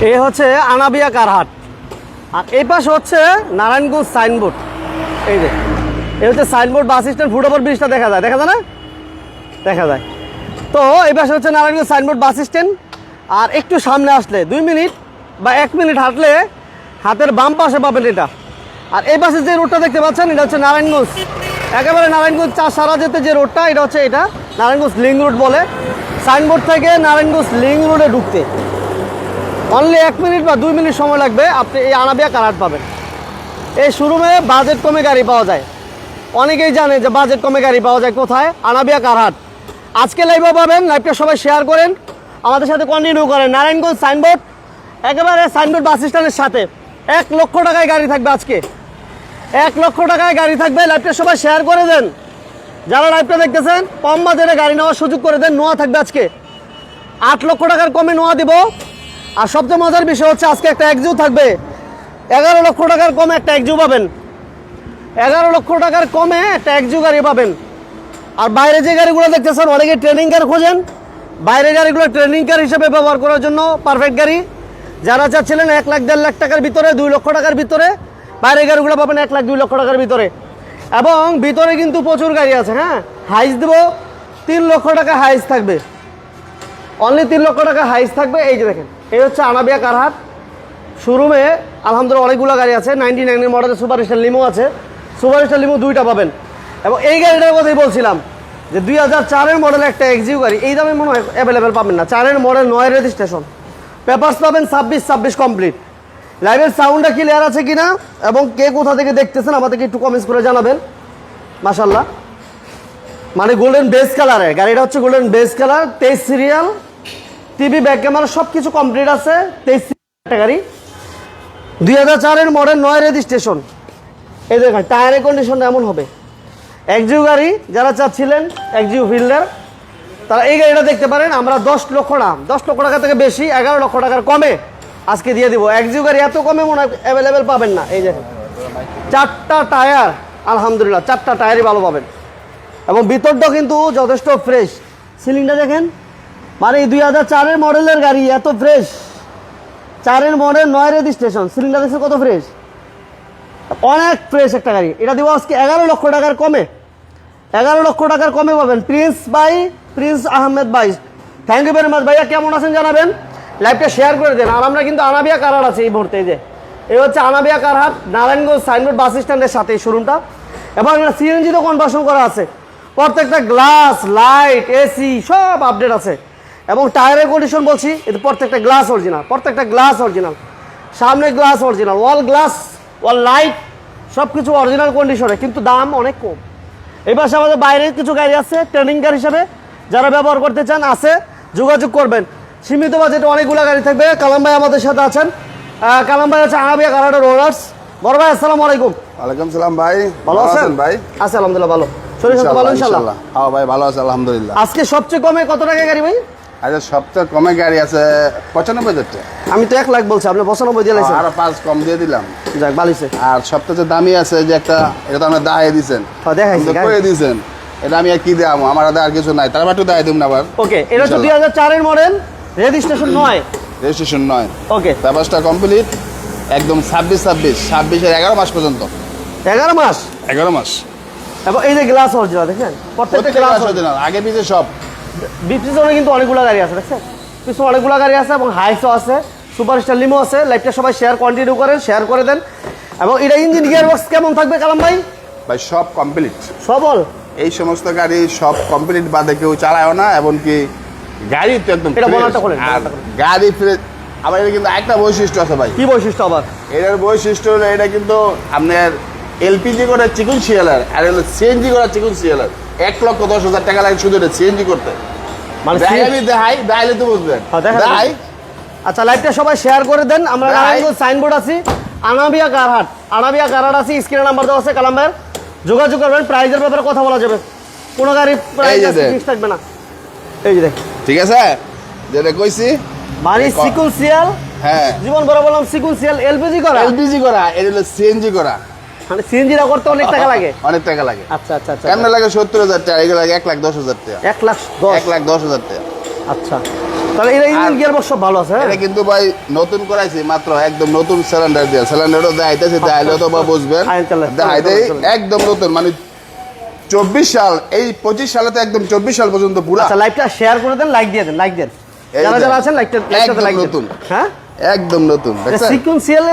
এই হচ্ছে আনাবিয়া কারহাট। আর এই পাশে হচ্ছে নারায়ণগঞ্জ সাইনবোর্ড। এই যে, এই হচ্ছে সাইনবোর্ড, বাস স্ট্যান্ড ফুটওভার ব্রিজটা দেখা যায় দেখা যায় না? দেখা যায়। তো এই পাশে হচ্ছে নারায়ণগঞ্জ সাইনবোর্ড, বাস স্ট্যান্ড। আর একটু সামনে আসলে, দুই মিনিট বা এক মিনিট হাঁটলে হাতের বাম পাশে পাবেন এটা। আর এই পাশে যে রোডটা দেখতে পাচ্ছেন, এটা হচ্ছে নারায়ণগঞ্জ। একেবারে নারায়ণগঞ্জ চা সারা যেতে যে রোডটা এটা হচ্ছে এটা, নারায়ণগঞ্জ লিং রোড বলে। সাইনবোর্ড থেকে নারায়ণগঞ্জ লিং রোডে ঢুকতে। অনলি এক মিনিট বা দুই মিনিট সময় লাগবে, আপনি এই আনাবিয়া কারাট পাবেন। এই শোরুমে বাজেট কমে গাড়ি পাওয়া যায়। অনেকেই জানে যে বাজেট কমে গাড়ি পাওয়া যায় কোথায়? আনাবিয়া কারহাট আজকে লাইভও পাবেন লাইভটা সবাই শেয়ার করেন। আমাদের সাথে কন্টিনিউ করেন। নারায়ণগঞ্জ সাইনবোর্ড একেবারে সাইনবোর্ড বাস স্ট্যান্ডের সাথে। এক লক্ষ টাকায় গাড়ি থাকবে আজকে। এক লক্ষ টাকায় গাড়ি থাকবে লাইভটা সবাই শেয়ার করে দেন। যারা লাইভটা দেখতেছেন, কম বাজারে গাড়ি নেওয়ার সুযোগ করে দেন, নোয়া থাকবে আজকে। আট লক্ষ টাকার কমে নোয়া দিব। আর সবচেয়ে মজার বিষয় হচ্ছে আজকে একটা একজিও থাকবে। এগারো লক্ষ টাকার কমে একটা একজিও পাবেন। এগারো লক্ষ টাকার কমে একটা একজিও গাড়ি পাবেন। আর বাইরে যে গাড়িগুলো দেখতেছেন অনেকে ট্রেনিং কার খোঁজেন। বাইরে গাড়িগুলো ট্রেনিং কার হিসেবে ব্যবহার করার জন্য পারফেক্ট গাড়ি। যারা চাচ্ছিলেন এক লাখ, দেড় লাখ টাকার ভিতরে, দুই লক্ষ টাকার ভিতরে বাইরে গাড়িগুলো পাবেন এক লাখ, দুই লক্ষ টাকার ভিতরে। এবং ভিতরে কিন্তু প্রচুর গাড়ি আছে হ্যাঁ? হাইস দেবো, তিন লক্ষ টাকা হাইস থাকবে। অনলি তিন লক্ষ টাকা হাইস থাকবে, এই যে দেখেন। এই হচ্ছে আনাবিয়া কারহাট। শোরুমে আলহামদুলিল্লাহ অনেকগুলো গাড়ি আছে নাইনটি নাইনের মডেলের সুপার স্টার লিমো আছে। সুপার স্টার লিমো দুইটা পাবেন। এবং এই গাড়িটার কথাই বলছিলাম যে দুই হাজার চারের মডেল একটা এক্সিউ গাড়ি, এই দামে মনে হয় অ্যাভেলেবেল পাবেন না। চারের মডেল নয় রেজিস্ট্রেশন পেপার্স পাবেন ছাব্বিশ ছাব্বিশ কমপ্লিট লাইভের সাউন্ডটা ক্লিয়ার আছে কি না এবং কে কোথা থেকে দেখতেছেন আমাদেরকে একটু কমেন্টস করে জানাবেন। মাশাল্লাহ মানে গোল্ডেন বেস কালারে গাড়িটা হচ্ছে গোল্ডেন বেস কালার তেইশ সিরিয়াল টিভি ব্যাক ক্যামেরা সব কিছু কমপ্লিট আছে, তেইশ গাড়ি দুই হাজার চারের মডেল নয় রেজিস্ট্রেশন এই দেখেন টায়ারের কন্ডিশনটা এমন হবে। একজিউ গাড়ি, যারা চাচ্ছিলেন একজিউ ফিল্ডার তারা এই গাড়িটা দেখতে পারেন, আমরা দশ লক্ষ না দশ লক্ষ টাকা থেকে বেশি, এগারো লক্ষ টাকার কমে আজকে দিয়ে দিব। একজিউ গাড়ি এত কমে মনে হয় অ্যাভেলেবেল পাবেন না। এই দেখেন, চারটা টায়ার আলহামদুলিল্লাহ, চারটা টায়ারই ভালো পাবেন। এবং ভিতরটাও কিন্তু যথেষ্ট ফ্রেশ সিলিংটা দেখেন মানে দুই হাজার চারের মডেলের গাড়ি এত ফ্রেশ চারের মডেল নয় রেজিস্ট্রেশন সিলিংটা দেখছে কত ফ্রেশ অনেক ফ্রেশ একটা গাড়ি। এটা দিব আজকে এগারো লক্ষ টাকার কমে। এগারো লক্ষ টাকার কমে পাবেন প্রিন্স বাই প্রিন্স আহমেদ ভাই থ্যাংক ইউ ভেরি মাচ ভাইয়া, কেমন আছেন জানাবেন? লাইভটা শেয়ার করে দেন। আর আমরা কিন্তু আনাবিয়া কারহাট আছে এই মুহূর্তে যে। এই হচ্ছে আনাবিয়া কারহাট নারায়ণগঞ্জ সাইনবোর্ড বাস স্ট্যান্ডের সাথে এই শোরুমটা এবং সিএনজি তো কনভার্সন করা আছে। প্রত্যেকটা গ্লাস লাইট এসি সব আপডেট আছে। এবং টায়ারের কন্ডিশন বলছি এতে প্রত্যেকটা গ্লাস অরিজিনাল প্রত্যেকটা গ্লাস অরিজিনাল সামনে glass original wall glass wall light সব কিছু অরিজিনাল কন্ডিশনে কিন্তু দাম অনেক কম। এই পাশে আমাদের বাইরে কিছু গাড়ি আছে ট্রেনিং কার হিসেবে যারা ব্যবহার করতে চান আছে যোগাযোগ করবেন। সীমিত বাজেটে অনেকগুলো গাড়ি থাকবে কালাম ভাই আমাদের সাথে আছেন। কালাম ভাই আছে আনাবিয়া কারাডের ওনার্স বড় ভাই আসসালামু আলাইকুম। ওয়ালাইকুম সালাম ভাই ভালো আছেন? ভাই? আছে আলহামদুলিল্লাহ ভালো। শরীর স্বাস্থ্য ভালো ইনশাল্লাহ হ্যাঁ ভাই ভালো আছে আলহামদুলিল্লাহ। আজকে সবচেয়ে কমে কত টাকা গাড়ি ভাই? আচ্ছা সবচেয়ে কমে গাড়ি আছে পঁচানব্বই হাজার টাকা। আমি তো এক লাখ বলছি আপনি পঁচানব্বই দিয়ে আরও পাঁচ কম দিয়ে দিলাম। যাক বালিছে আর দামি আছে যে একটা এটা তো আপনার দায় দিয়েছেন দেখাইছি, করে দিয়েছেন এটা আমি আর কি দেবো আমার আর কিছু নাই। তারপর একটু দায় দিব না আবার। ওকে এটা হচ্ছে দুই হাজার চারের মডেল রেজিস্ট্রেশন নয়। রেজিস্ট্রেশন নয়। ওকে। ব্যবস্থা কমপ্লিট। একদম ছাব্বিশ ছাব্বিশ ছাব্বিশের এগারো মাস পর্যন্ত। এগারো মাস? এগারো মাস। এবং এই যে গ্লাস অরিজিনাল দেখেন? প্রত্যেকটা গ্লাস original, আগে পিছিয়ে সব। বিপরীতনে কিন্তু অনেকগুলো গাড়ি আছে দেখছেন? পিছনে অনেকগুলো গাড়ি আছে এবং হাইসও আছে সুপার স্টার লিমো আছে লাইভটা সবাই শেয়ার কন্টিনিউ করেন শেয়ার করে দেন। এবং এটা ইঞ্জিন গিয়ার বক্স কেমন থাকবে কালাম ভাই? ভাই সব কমপ্লিট সবল? এই সমস্ত গাড়ি সব কমপ্লিট বাদে কেউ চালায়ও না এমনকি গাড়ি তো একদম। গাড়ি ফ্রেশ আবার এটা কিন্তু একটা বৈশিষ্ট্য আছে ভাই। কি বৈশিষ্ট্য আবার? এটার বৈশিষ্ট্য হলো এটা কিন্তু আপনার এলপিজি করে চিকুন শিয়ালার আর হলো সিএনজি করা চিকুন শিয়ালার এক লক্ষ দশ হাজার টাকা লাগে শুধু এটা সিএনজি করতে। মানে দেখাই CNG আমি দেখাই দেখাইলে তো বুঝবেন। হ্যাঁ, দেখাই আচ্ছা লাইভটা সবাই শেয়ার করে দেন। আমরা নারায়ণগঞ্জ সাইনবোর্ড আছি। আনাবিয়া কারহাট। আনাবিয়া কারহাট আছি স্ক্রিনে নাম্বার দেওয়া আছে কালাম ভাইয়ের। যোগাযোগ করবেন প্রাইজের ব্যাপারে কথা বলা যাবে। কোনো গাড়ি। ফিক্স থাকবে না। এই যে দেখ। ঠিক আছে? যেটা কইছি মানে সিকুন্সিয়াল হ্যাঁ। জীবন বড় বললাম সিকুন্সিয়াল এলপিজি করা। এলপিজি করা এটা হলো সিএনজি করা। মানে সিএনজিটা করতে অনেক টাকা লাগে? অনেক টাকা লাগে। আচ্ছা আচ্ছা আচ্ছা। কেমন লাগে সত্তর হাজার টাকা? এগুলো লাগে এক লাখ দশ হাজার টাকা। এক লাখ দশ? এক লাখ দশ হাজার টাকা। আচ্ছা। তাহলে এটা ইঞ্জিন গিয়ার বক্স সব ভালো আছে হ্যাঁ? এটা কিন্তু ভাই নতুন করাইছি মাত্র একদম নতুন সিলিন্ডার দিয়ে। সিলিন্ডারও দেখাইতেছে দেখাইলে তো বা বুঝবেন। আইন দেখাইতে। একদম নতুন মানে চব্বিশ সাল এই পঁচিশ সালে তো একদম চব্বিশ সাল পর্যন্ত পুরা। আচ্ছা লাইভটা শেয়ার করে দেন লাইক দিয়ে দেন লাইক দেন। যারা। যারা আছেন লাইকটা লাইক। দেন হ্যাঁ? একদম নতুন সিকুয়েন্সিয়াল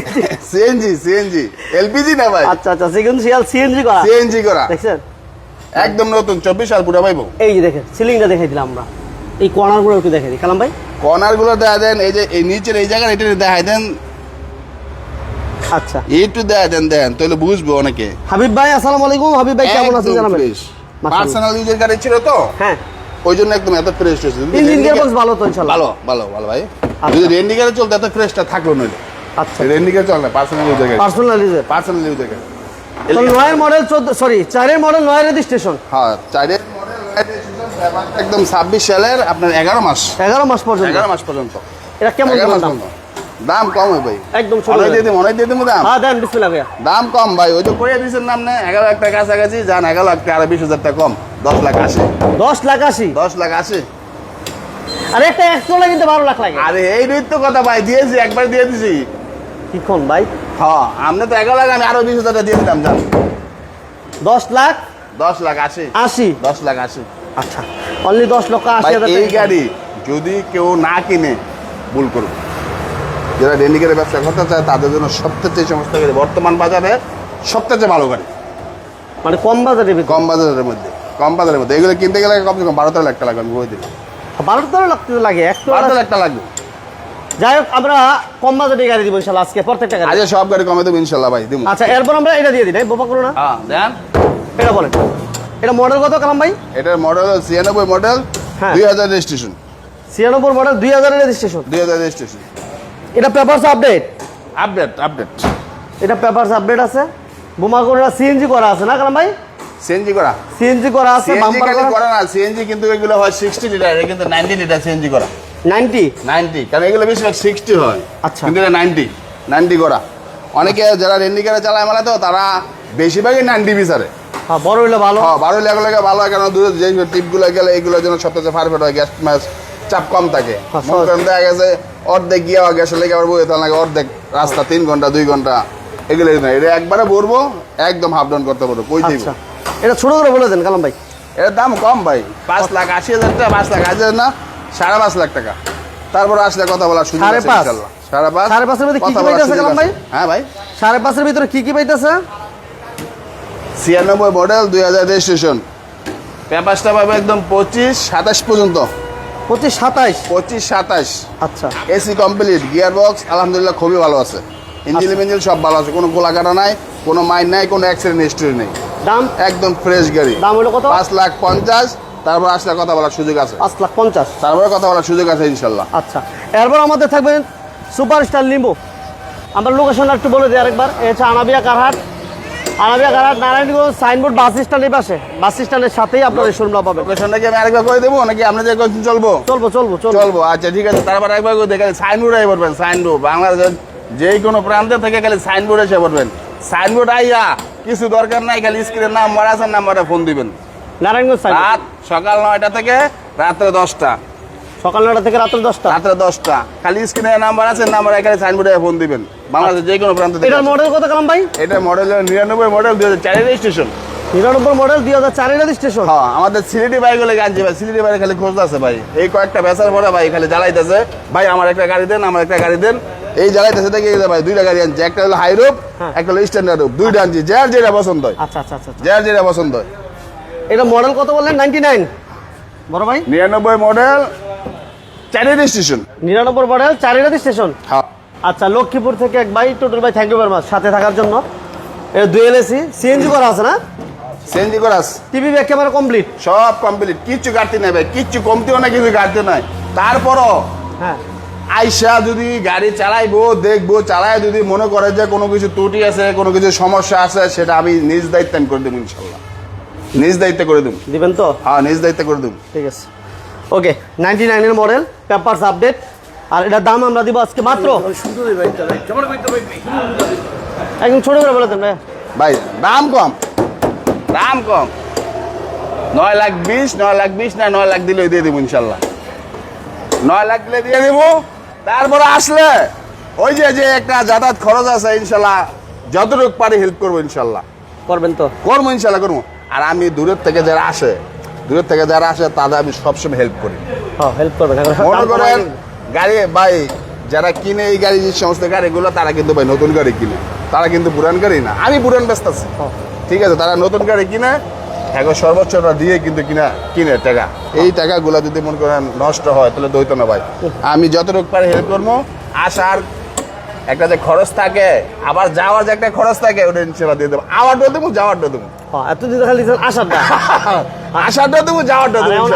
সিএনজি সিএনজি এলপিজি না ভাই? আচ্ছা আচ্ছা সিকুয়েন্সিয়াল সিএনজি করা। সিএনজি করা। দেখছেন? একদম নতুন চব্বিশ সাল পুরা পাইবো। এই যে দেখেন সিলিংটা দেখাই দিলাম আমরা। এই কর্নারগুলো একটু দেখাই দিই। কালাম ভাই? কর্নারগুলো দেখা দেন এই যে এই নিচের এই এটা দেখাই দেন। আচ্ছা। একটু দেখা দেন দেন তাহলে বুঝব অনেকে। হাবিব ভাই আসসালামু আলাইকুম। হাবিব ভাই কেমন আছেন জানাবেন? পার্সোনাল ইউজের গাড়ি ছিল তো? হ্যাঁ। ওই জন্য একদম এত ফ্রেশ হয়েছে ইঞ্জিন রেন্ডি গিয়ার গা- বক্স ভালো তো ইনশাআল্লাহ। ভালো ভালো ভালো ভাই। যদি রেন্ডি গাড়ি চলতে এত ফ্রেশটা থাকল নইলে। আচ্ছা। রেন্ডি গাড়ি চলে না পার্সোনাল ইউজের গাড়ি। পার্সোনাল ইউজার পার্সোনাল ইউজের গাড়ি। তো নয়ের মডেল চোদ্দ সরি চারের মডেল নয়ের রেজিস্ট্রেশন হ্যাঁ চারের একদম ছাব্বিশ সালের আপনার এগারো মাস। এগারো মাস পর্যন্ত। এগারো মাস পর্যন্ত। এটা কেমন দাম? দাম কম হয় ভাই। একদম অনেক দিয়ে দিম অনেক দিয়ে দিম দাম। হ্যাঁ দেন বিসমিল্লাহ ভাইয়া। দাম কম ভাই ওই যে কইয়া নাম নেই এগারো লাখ টাকা কাছাকাছি যান এগারো লাখ টাকা আর বিশ হাজার টাকা কম। দশ লাখ আসে দশ লাখ আশি। দশ লাখ আসে আর একটা একশোটা কিন্তু বারো লাখ লাগে। আরে এই নৃত্য কথা ভাই দিয়েছি একবার দিয়ে দিছি। কি কোন ভাই? হ্যাঁ আপনি তো এগারো লাখ আমি আরও বিশ হাজার দিয়ে দিলাম যান দশ লাখ? দশ লাখ আসে আশি? দশ লাখ আসে আচ্ছা অনলি দশ লক্ষ আশি হাজার এই গাড়ি যদি কেউ না কিনে ভুল করবে যারা ডেন্ডিকেটের ব্যবসা করতে চায় তাদের জন্য সবথেকে চেয়ে সমস্ত গাড়ি বর্তমান বাজারে সবথেকে চেয়ে ভালো গাড়ি। মানে কম বাজারের ভিতরে? কম বাজারের মধ্যে কম বাজারের মধ্যে। এগুলো কিনতে গেলে কমসে কম বারো তেরো লাখ টাকা লাগবে আমি বলে দিই বারো তেরো লাখ লাগে একশো বারো তেরো লাখ টাকা লাগবে। যাই হোক আমরা কম বাজেটে গাড়ি দিব ইনশাল্লাহ আজকে প্রত্যেকটা গাড়ি। আজ সব গাড়ি কমে দেবো ইনশাল্লাহ ভাই দিব আচ্ছা এরপর আমরা এটা দিয়ে দিই বোপা করো না। হ্যাঁ দেন। এটা বলেন। এটা মডেল কত কালাম ভাই? এটার মডেল ছিয়ানব্বই মডেল। দুই হাজার রেজিস্ট্রেশন ছিয়ানব্বই মডেল দুই হাজারের রেজিস্ট্রেশন দুই হাজার রেজিস্ট্রেশন এটা পেপারস আপডেট আপডেট আপডেট এটা পেপারস আপডেট আছে। বোমা করে সিএনজি করা আছে না কালাম ভাই? সিএনজি করা? সিএনজি করা আছে বাম্পার করা করা না সিএনজি কিন্তু এগুলো হয় সিক্সটি লিটার এটা কিন্তু নাইনটি লিটার সিএনজি করা। নাইনটি? নাইনটি কারণ এগুলো বেশিরভাগ সিক্সটি হয়। আচ্ছা। কিন্তু এটা নাইনটি নাইনটি করা। অনেকে যারা রেন্ডিকারে চালায় মেলা তো তারা বেশিরভাগই নাইনটি বিচারে। হ্যাঁ বড় হইলে ভালো। হ্যাঁ বারো লেগে লেগে ভালো হয় কারণ দূরে যে টিপগুলো গেলে এগুলোর জন্য সবথেকে পারফেক্ট হয় গ্যাস ম্যাস চাপ কম থাকে। হ্যাঁ, মনে দেখা গেছে অর্ধেক গিয়ে গ্যাসের লেগে আবার বই তাহলে লাগে অর্ধেক রাস্তা তিন ঘণ্টা দুই ঘণ্টা এগুলো না। এটা একবারে বলব একদম হাফ ডাউন করতে পারব কই দিব আচ্ছা এটা ছোট করে বলে দেন কালাম ভাই। এর দাম কম ভাই। পাঁচ লাখ আশি হাজার টাকা পাঁচ লাখ আশি হাজার না সাড়ে পাঁচ লাখ টাকা। তারপর আসলে কথা বলা সুযোগ সাড়ে পাঁচ? সাড়ে পাঁচ? সাড়ে পাঁচের মধ্যে কি কি পাইতেছে কালাম ভাই? হ্যাঁ ভাই। সাড়ে পাঁচের ভিতরে কি কি পাইতেছে? ছিয়ানব্বই মডেল দুই হাজার রেজিস্ট্রেশন। পেপারসটা পাবে একদম পঁচিশ সাতাশ পর্যন্ত। পঁচিশ সাতাইশ পঁচিশ সাতাশ। আচ্ছা। এসি কমপ্লিট গিয়ার বক্স আলহামদুলিল্লাহ খুবই ভালো আছে। ইঞ্জিল মিঞ্জিন সব ভালো আছে। কোনো গোলা কাটা নাই কোনো মাইন নাই কোনো অ্যাক্সিডেন্ট হিস্ট্রি নেই। দাম? একদম ফ্রেশ গাড়ি। দাম হলো কত? পাঁচ লাখ পঞ্চাশ তারপর আসলে কথা বলার সুযোগ আছে। পাঁচ লাখ পঞ্চাশ। তারপরে কথা বলার সুযোগ আছে ইনশাল্লাহ। আচ্ছা এরপর আমাদের থাকবে সুপার স্টার লিম্বু আমরা লোকেশনটা একটু বলে দিই আরেকবার এ হচ্ছে আনাবিয়া কারহাট। আনাবিয়া কারহাট নারায়ণগঞ্জ সাইনবোর্ড বাস স্ট্যান্ডের পাশে। বাস স্ট্যান্ডের সাথেই আপনার এই শোরুমটা পাবেন। লোকেশনটা কি আমি আরেকবার করে দেবো নাকি আপনাদের কখন চলবো? চলবো চলবো চলবো। চলবো আচ্ছা ঠিক আছে তারপর একবার করে দেখেন সাইনবোর্ড আই পড়বেন সাইনবোর্ড বাংলাদেশের যে কোনো প্রান্তে থেকে খালি সাইনবোর্ড এসে পড়বেন সাইনবোর্ড আইয়া কিছু দরকার নাই খালি স্ক্রিনের নাম নাম্বার আছে নাম্বারে ফোন দিবেন। নারায়ণগঞ্জ রাত সকাল নয়টা থেকে রাত্রে দশটা। সকাল নটা থেকে রাত্র দশটা? রাত্রে দশটা। খালি স্ক্রিনের নাম্বার আছে নাম্বার এখানে সাইনবোর্ডে ফোন দিবেন। বাংলাদেশের যে কোনো প্রান্ত থেকে এটার মডেল কত কালাম ভাই? এটা মডেল নিরানব্বই মডেল দুই হাজার চারের রেজিস্ট্রেশন নিরানব্বই মডেল দুই হাজার চারের রেজিস্ট্রেশন হ্যাঁ আমাদের সিলেটি বাইকগুলো আনছি ভাই সিলেটি বাইরে খালি খোঁজ আছে ভাই। এই কয়েকটা বেচার পরে ভাই খালি জ্বালাইতেছে। ভাই আমার একটা গাড়ি দেন আমার একটা গাড়ি দেন। এই জ্বালাইতেছে দেখে এই যে ভাই দুইটা গাড়ি আনছি। একটা হলো হাই রুপ হ্যাঁ। একটা হলো স্ট্যান্ডার্ড রুপ দুইটা আনছি যার যেটা পছন্দ হয়। আচ্ছা আচ্ছা আচ্ছা আচ্ছা। যার যেটা পছন্দ হয়। এটা মডেল কত বললেন? নাইনটি নাইন বড় ভাই? নিরানব্বই মডেল চারি রেজিস্ট্রেশন নিরানব্বই মডেল চারের রেজিস্ট্রেশন হ্যাঁ। আচ্ছা লক্ষ্মীপুর থেকে এক ভাই টোটল ভাই থ্যাংক ইউ ভেরি মাচ সাথে থাকার জন্য। এটা দুই এলএসি সিএনজি করা আছে না? সিএনজি করাস টিভি ব্যাক ক্যামেরা কমপ্লিট সব কমপ্লিট কিচ্ছু ঘাটতি নাই ভাই কিচ্ছু কমতিও না কিছু ঘাটতি নাই। তারপরও হ্যাঁ। আইসা যদি গাড়ি চালাইবো দেখব চালায় যদি মনে করে যে কোনো কিছু ত্রুটি আছে কোনো কিছু সমস্যা আছে সেটা আমি নিজ দায়িত্বে আমি করে দেবো ইনশাল্লাহ। নিজ দায়িত্বে করে দেবো। দিবেন তো? হ্যাঁ নিজ দায়িত্বে করে দেবো। ঠিক আছে। ওকে নাইনটি নাইনের মডেল পেপারস আপডেট আর এটার দাম আমরা দিব আজকে মাত্র? একদম ছোট করে বলে দেন ভাই ভাই দাম কম। দাম কম। নয় লাখ বিশ নয় লাখ বিশ না নয় লাখ দিলে দিয়ে দেবো ইনশাল্লাহ। নয় লাখ দিলে দিয়ে দেবো। তারপরে আসলে ওই যে যে একটা যাতায়াত খরচ আছে ইনশাল্লাহ যতটুকু পারি হেল্প করব ইনশাল্লাহ। করবেন তো? করব ইনশাল্লাহ করব। আর আমি দূরের থেকে যারা আসে দূরের থেকে যারা আসে তাদের আমি সবসময় হেল্প করি। হ্যাঁ হেল্প করবেন মনে করেন গাড়ি ভাই যারা কিনে এই গাড়ি যে সমস্ত গাড়িগুলো তারা কিন্তু ভাই নতুন গাড়ি কিনে। তারা কিন্তু পুরান গাড়ি না। আমি পুরান ব্যস্ত আছি। হ্যাঁ। ঠিক আছে তারা নতুন গাড়ি কিনে এখন সর্বোচ্চটা দিয়ে কিন্তু কিনা কিনে টাকা। এই টাকাগুলো যদি মনে করেন নষ্ট হয় তাহলে দইতো না ভাই। আমি যতটুকু পারি হেল্প করব। আসার একটা যে খরচ থাকে আবার যাওয়ার যে একটা খরচ থাকে ওটা ইনশাল্লাহ দিয়ে দেবো। আওয়ারটা দেবো যাওয়ারটা দেবো। হ্যাঁ এতদিন খালি দিয়েছেন আসারটা। আসারটা দেবো যাওয়ারটা দেবো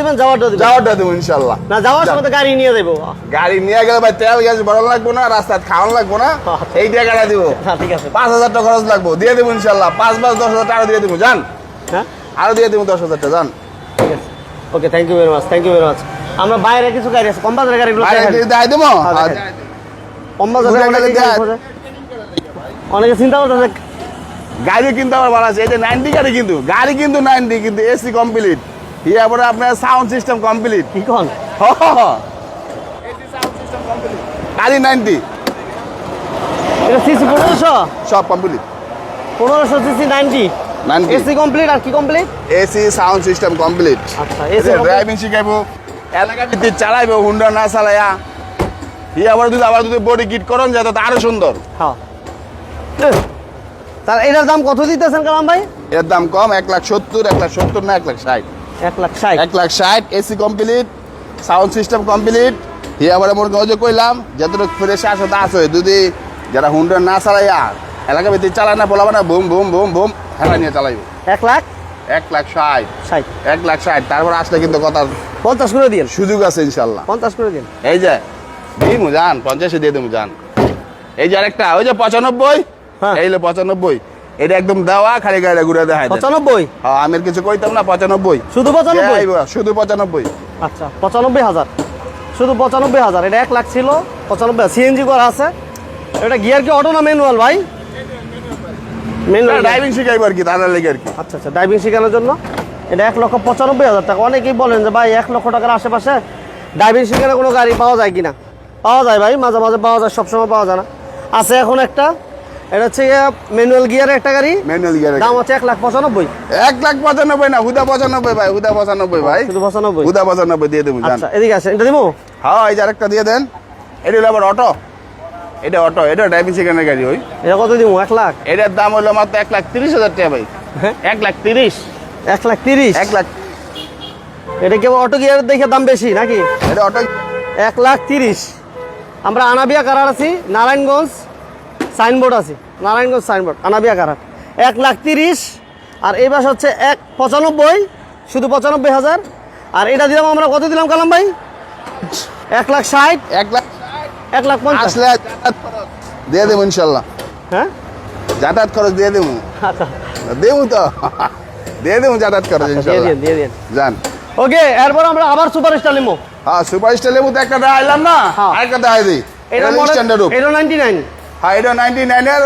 দিবেন যাওয়ারটা দেবো ইনশাল্লাহ। না যাওয়ার সময় তো গাড়ি নিয়ে দেবো। গাড়ি নিয়ে গেলে ভাই তেল গ্যাস ভরা লাগবো না রাস্তায় খাওয়ান লাগবো না। এই টাকাটা দিব। হ্যাঁ ঠিক আছে। পাঁচ হাজার টাকা খরচ লাগবো দিয়ে দেবো ইনশাল্লাহ। পাঁচ পাঁচ দশ হাজার টাকা দিয়ে দেবো জান? হ্যাঁ আরও দিয়ে দেবো দশ হাজার টাকা জান। ঠিক আছে। Okay thank you very much thank you very much আমরা বাইরে কিছু গাড়ি আছে কম বাজারের গাড়িগুলো আর দেখাই। দেবো? হ্যাঁ, কম বাজারে অনেকে গাড়ি। অনেকে চিন্তা করতেছে গাড়ি কিন্তু আমার ভালো আছে এই যে নাইনটি গাড়ি কিন্তু গাড়ি কিন্তু নাইনটি কিন্তু এসি কমপ্লিট তারপরে আপনার সাউন্ড সিস্টেম কমপ্লিট কি কন? গাড়ি নাইনটি। এটা সিসি পনেরোশো? সব কমপ্লিট পনেরোশো সিসি নাইনটি? 90 এসি কমপ্লিট আর কি complete? AC sound system complete. আচ্ছা এসি ড্রাইভিং শিখাইবো। এলাকা ভিত্তিক চালাইবো হুন্ডা না চালাইয়া। ই আবার যদি আবার যদি বডি কিট করন যায় তো আরও সুন্দর। হ্যাঁ। তার এটার দাম কত দিতেছেন কালাম ভাই? এর দাম কম এক লাখ সত্তর এক লাখ সত্তর না এক লাখ ষাট। এক লাখ ষাট। এক লাখ ষাট AC complete sound system complete. ই আবার মোর গজে কইলাম যতটুকু ফ্রেশ আসে তা আছে। যদি যারা হুন্ডা না চালাইয়া এলাকা ভিত্তিক চালায় না বলাবা না বুম বুম বুম বুম। হেলা নিয়ে চালাইবো। এক লাখ? এক লাখ ষাট। ষাট। এক লাখ ষাট তারপর আসলে কিন্তু কথা পঞ্চাশ করে দিন সুযোগ আছে ইনশাল্লাহ। পঞ্চাশ করে দিন এই যে দিমু যান পঞ্চাশে দিয়ে দেবো যান। এই যে আরেকটা ওই যে পঁচানব্বই? হ্যাঁ। এই হলো পঁচানব্বই এটা একদম দেওয়া খালি গাড়িটা ঘুরে দেখায় পঁচানব্বই? হ্যাঁ আমি কিছু কইতাম না পঁচানব্বই। শুধু পঁচানব্বই? শুধু পঁচানব্বই। আচ্ছা পঁচানব্বই হাজার। শুধু পঁচানব্বই হাজার এটা এক লাখ ছিল পঁচানব্বই সিএনজি করা আছে। এটা গিয়ার কি অটো না ম্যানুয়াল ভাই? ড্রাইভিং শিখাইবো আর কি তাদের লেগে আর কি। আচ্ছা আচ্ছা ড্রাইভিং শেখানোর জন্য? এটা এক লক্ষ পঁচানব্বই হাজার টাকা। অনেকেই বলেন যে ভাই এক লক্ষ টাকার আশেপাশে ড্রাইভিং শেখানো কোনো গাড়ি পাওয়া যায় কিনা? পাওয়া যায় ভাই মাঝে মাঝে পাওয়া যায় সবসময় পাওয়া যায় না। আছে এখন একটা এটা হচ্ছে ম্যানুয়াল গিয়ারের একটা গাড়ি। ম্যানুয়াল গিয়ার দাম হচ্ছে এক লাখ পঁচানব্বই। এক লাখ পঁচানব্বই না হুদা পঁচানব্বই ভাই হুদা পঁচানব্বই ভাই। শুধু পঁচানব্বই? হুদা পঁচানব্বই দিয়ে দেবো আচ্ছা এদিকে আছে এটা দিব? হ্যাঁ এই যে আরেকটা দিয়ে দেন। এটা হলো আবার অটো এটা অটো এটা ড্রাইভিং শেখানোর গাড়ি ওই। এটা কত দিব এক লাখ? এটার দাম হলো মাত্র এক লাখ তিরিশ হাজার টাকা ভাই। হ্যাঁ? এক লাখ তিরিশ। এক লাখ তিরিশ? এক লাখ এটা কেবল অটো গিয়ার দেখে দাম বেশি নাকি? এটা অটো এক লাখ তিরিশ। আমরা আনাবিয়া কারার আছি নারায়ণগঞ্জ সাইনবোর্ড আছে। নারায়ণগঞ্জ সাইনবোর্ড আনাবিয়া কারার। এক লাখ তিরিশ আর এই বাস হচ্ছে এক পঁচানব্বই শুধু পঁচানব্বই হাজার। আর এটা দিলাম আমরা কত দিলাম কালাম ভাই? এক লাখ ষাট। এক লাখ এক লাখ পঞ্চাশ। আসলে দিয়ে দেবো ইনশাল্লাহ। হ্যাঁ? যাতায়াত খরচ দিয়ে দেবো। আচ্ছা। দেবো তো। দিয়ে দেবো যাতায়াত খরচ ইনশাল্লাহ। দিয়ে দিন। যান। ওকে এরপর আমরা আবার সুপার স্টার নিবো। হ্যাঁ সুপার স্টার লেবু তো একটা দেখাইলাম না? হ্যাঁ। আরেকটা দেখাই দিই। এটা স্ট্যান্ডার্ড এটা নাইনটি নাইন হ্যাঁ এটা নাইনটি নাইনের